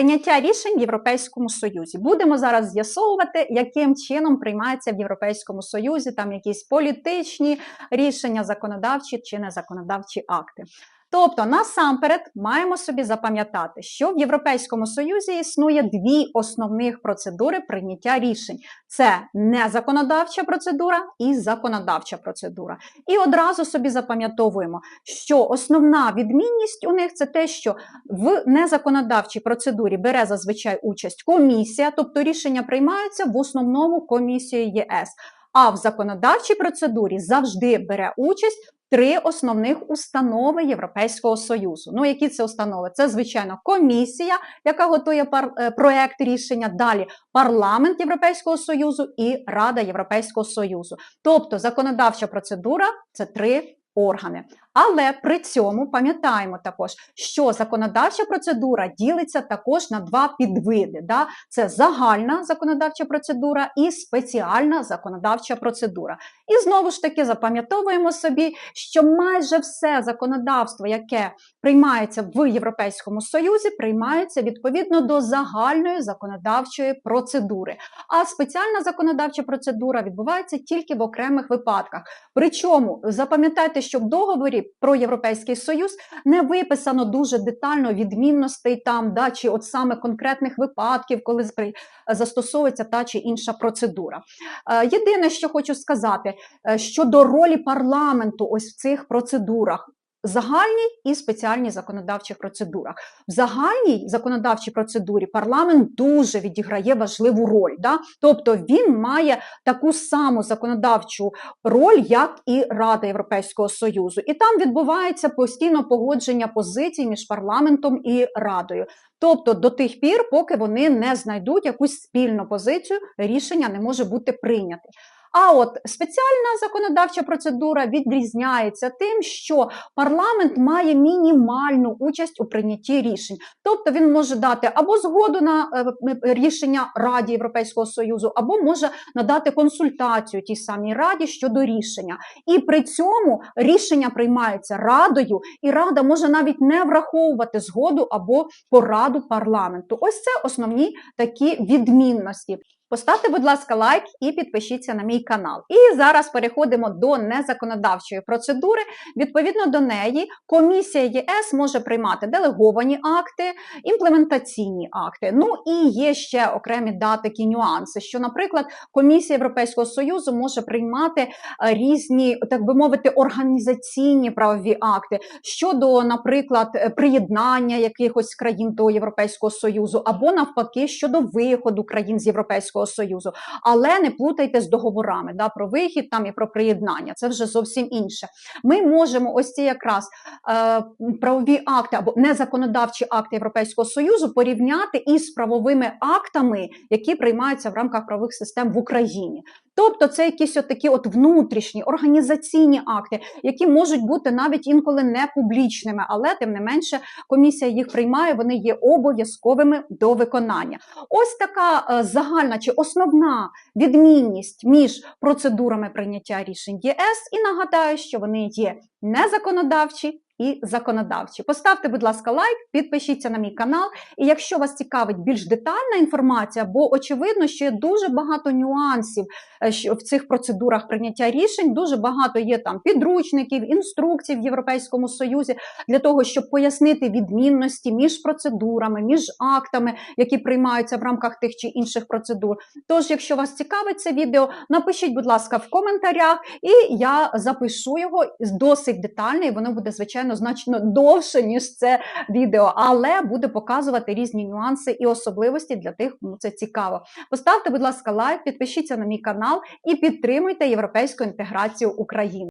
Прийняття рішень в Європейському Союзі. Будемо зараз з'ясовувати, яким чином приймається в Європейському Союзі там якісь політичні рішення, законодавчі чи незаконодавчі акти. Тобто, насамперед, маємо собі запам'ятати, що в Європейському Союзі існує дві основних процедури прийняття рішень: це незаконодавча процедура і законодавча процедура. І одразу собі запам'ятовуємо, що основна відмінність у них це те, що в незаконодавчій процедурі бере зазвичай участь комісія, тобто рішення приймаються в основному комісією ЄС. А в законодавчій процедурі завжди бере участь три основних установи Європейського Союзу. Ну, які це установи? Це, звичайно, комісія, яка готує пар... е, проект рішення. Далі парламент Європейського Союзу і Рада Європейського Союзу. Тобто законодавча процедура це три органи. Але при цьому пам'ятаємо також, що законодавча процедура ділиться також на два підвиди. Да? Це загальна законодавча процедура і спеціальна законодавча процедура. І знову ж таки запам'ятовуємо собі, що майже все законодавство, яке приймається в Європейському Союзі, приймається відповідно до загальної законодавчої процедури. А спеціальна законодавча процедура відбувається тільки в окремих випадках. Причому запам'ятайте, що в договорі про Європейський Союз не виписано дуже детально відмінностей там, да, чи от саме конкретних випадків, коли застосовується та чи інша процедура. Е, єдине, що хочу сказати, е, щодо ролі парламенту ось в цих процедурах. Загальній і спеціальній законодавчих процедурах. В загальній законодавчій процедурі парламент дуже відіграє важливу роль. Да? Тобто він має таку саму законодавчу роль, як і Рада Європейського Союзу. І там відбувається постійно погодження позицій між парламентом і радою. Тобто до тих пір, поки вони не знайдуть якусь спільну позицію, рішення не може бути прийняте. А от спеціальна законодавча процедура відрізняється тим, що парламент має мінімальну участь у прийнятті рішень, тобто він може дати або згоду на е, рішення Раді Європейського Союзу, або може надати консультацію тій самій раді щодо рішення. І при цьому рішення приймаються радою, і рада може навіть не враховувати згоду або пораду парламенту. Ось це основні такі відмінності. Поставте, будь ласка, лайк і підпишіться на мій канал. І зараз переходимо до незаконодавчої процедури. Відповідно до неї, комісія ЄС може приймати делеговані акти, імплементаційні акти. Ну і є ще окремі да, такі нюанси, що, наприклад, комісія Європейського Союзу може приймати е, різні, так би мовити, організаційні правові акти щодо, наприклад, приєднання якихось країн до Європейського Союзу, або навпаки щодо виходу країн з Європейського. Європейського Союзу, але не плутайте з договорами да, про вихід там і про приєднання. Це вже зовсім інше. Ми можемо ось ці якраз е, правові акти або незаконодавчі акти Європейського Союзу порівняти із правовими актами, які приймаються в рамках правових систем в Україні. Тобто це якісь от такі от внутрішні організаційні акти, які можуть бути навіть інколи не публічними, але тим не менше комісія їх приймає, вони є обов'язковими до виконання. Ось така е, загальна чи основна відмінність між процедурами прийняття рішень ЄС, і нагадаю, що вони є незаконодавчі і законодавчі. Поставте, будь ласка, лайк, підпишіться на мій канал. І якщо вас цікавить більш детальна інформація, бо очевидно, що є дуже багато нюансів е, в цих процедурах прийняття рішень, дуже багато є там підручників, інструкцій в Європейському Союзі для того, щоб пояснити відмінності між процедурами, між актами, які приймаються в рамках тих чи інших процедур. Тож, якщо вас цікавить це відео, напишіть, будь ласка, в коментарях, і я запишу його досить детально, і воно буде звичайно звичайно, значно довше, ніж це відео, але буде показувати різні нюанси і особливості для тих, кому це цікаво. Поставте, будь ласка, лайк, підпишіться на мій канал і підтримуйте європейську інтеграцію України.